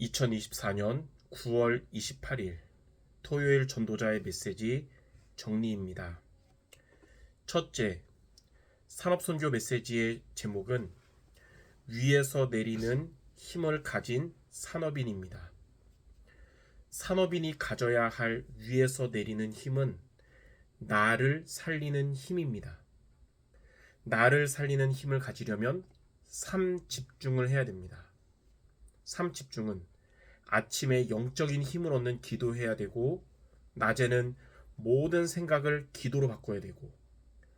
2024년 9월 28일 토요일 전도자의 메시지 정리입니다. 첫째, 산업선교 메시지의 제목은 위에서 내리는 힘을 가진 산업인입니다. 산업인이 가져야 할 위에서 내리는 힘은 나를 살리는 힘입니다. 나를 살리는 힘을 가지려면 3 집중을 해야 됩니다. 3 집중은 아침에 영적인 힘을 얻는 기도해야 되고 낮에는 모든 생각을 기도로 바꿔야 되고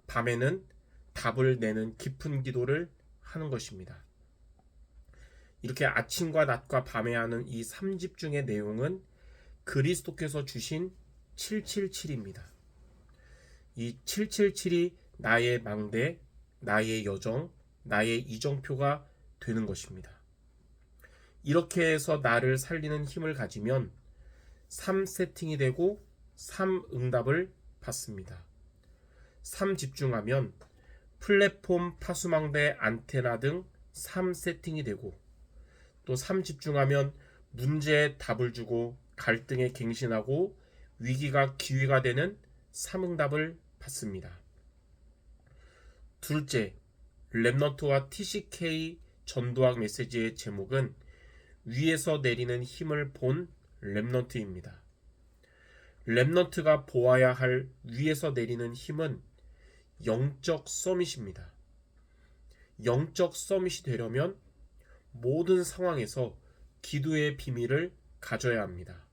밤에는 답을 내는 깊은 기도를 하는 것입니다. 이렇게 아침과 낮과 밤에 하는 이 3집중의 내용은 그리스도께서 주신 777입니다. 이 777이 나의 망대, 나의 여정, 나의 이정표가 되는 것입니다. 이렇게 해서 나를 살리는 힘을 가지면 3 세팅이 되고 3 응답을 받습니다. 3 집중하면 플랫폼 파수망대 안테나 등 3 세팅이 되고 또 3 집중하면 문제에 답을 주고 갈등에 갱신하고 위기가 기회가 되는 3응답을 받습니다. 둘째, 랩너트와 TCK 전도학 메시지의 제목은 위에서 내리는 힘을 본 랩넌트입니다. 랩넌트가 보아야 할 위에서 내리는 힘은 영적 서밋입니다. 영적 서밋이 되려면 모든 상황에서 기도의 비밀을 가져야 합니다.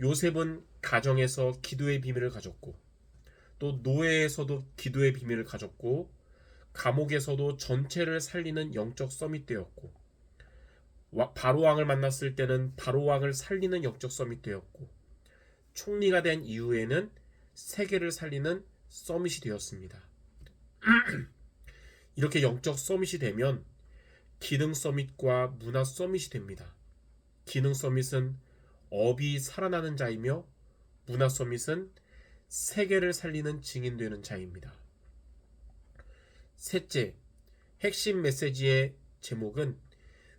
요셉은 가정에서 기도의 비밀을 가졌고 또 노예에서도 기도의 비밀을 가졌고 감옥에서도 전체를 살리는 영적 서밋 되었고 바로왕을 만났을 때는 바로왕을 살리는 영적 서밋 되었고 총리가 된 이후에는 세계를 살리는 서밋이 되었습니다. 이렇게 영적 서밋이 되면 기능 서밋과 문화 서밋이 됩니다. 기능 서밋은 업이 살아나는 자이며 문화 서밋은 세계를 살리는 증인되는 자입니다. 셋째, 핵심 메시지의 제목은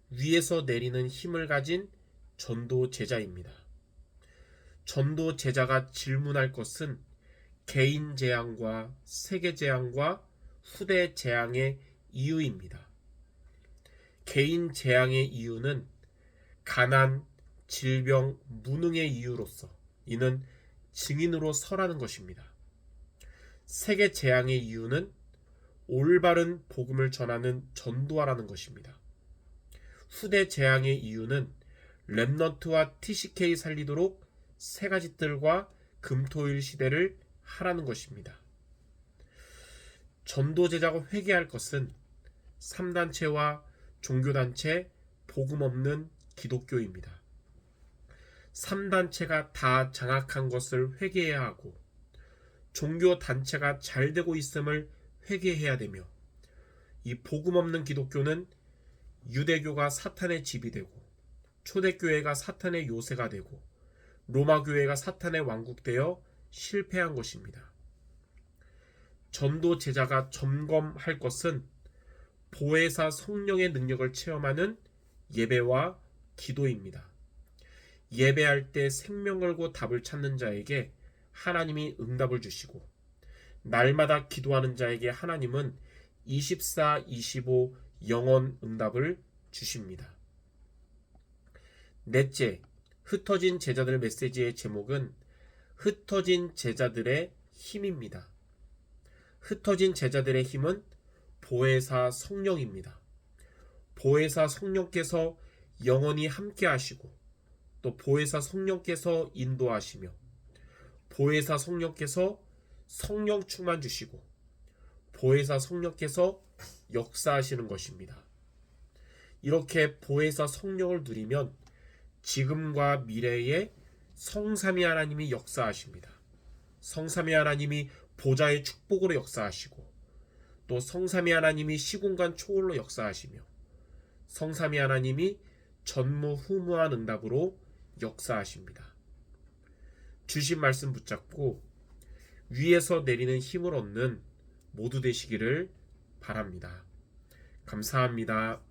위에서 내리는 힘을 가진 전도 제자입니다. 전도 제자가 질문할 것은 개인 재앙과 세계 재앙과 후대 재앙의 이유입니다. 개인 재앙의 이유는 가난, 질병, 무능의 이유로서 이는 증인으로 서라는 것입니다. 세계 재앙의 이유는 올바른 복음을 전하는 전도하라는 것입니다. 후대 재앙의 이유는 랩넌트와 TCK 살리도록 세 가지 뜰과 금토일 시대를 하라는 것입니다. 전도 제자가 회개할 것은 3단체와 종교단체, 복음 없는 기독교입니다. 3단체가 다 장악한 것을 회개해야 하고 종교 단체가 잘 되고 있음을 회개해야 되며 이 복음 없는 기독교는 유대교가 사탄의 집이 되고 초대교회가 사탄의 요새가 되고 로마교회가 사탄의 왕국되어 실패한 것입니다. 전도 제자가 점검할 것은 보혜사 성령의 능력을 체험하는 예배와 기도입니다. 예배할 때 생명 걸고 답을 찾는 자에게 하나님이 응답을 주시고 날마다 기도하는 자에게 하나님은 24, 25 영원 응답을 주십니다. 넷째, 흩어진 제자들 메시지의 제목은 흩어진 제자들의 힘입니다. 흩어진 제자들의 힘은 보혜사 성령입니다. 보혜사 성령께서 영원히 함께 하시고 또 보혜사 성령께서 인도하시며 보혜사 성령께서 성령 충만 주시고 보혜사 성령께서 역사하시는 것입니다. 이렇게 보혜사 성령을 누리면 지금과 미래에 성삼위 하나님이 역사하십니다. 성삼위 하나님이 보좌의 축복으로 역사하시고 또 성삼위 하나님이 시공간 초월로 역사하시며 성삼위 하나님이 전무후무한 응답으로 역사하십니다. 주신 말씀 붙잡고 위에서 내리는 힘을 얻는 모두 되시기를 바랍니다. 감사합니다.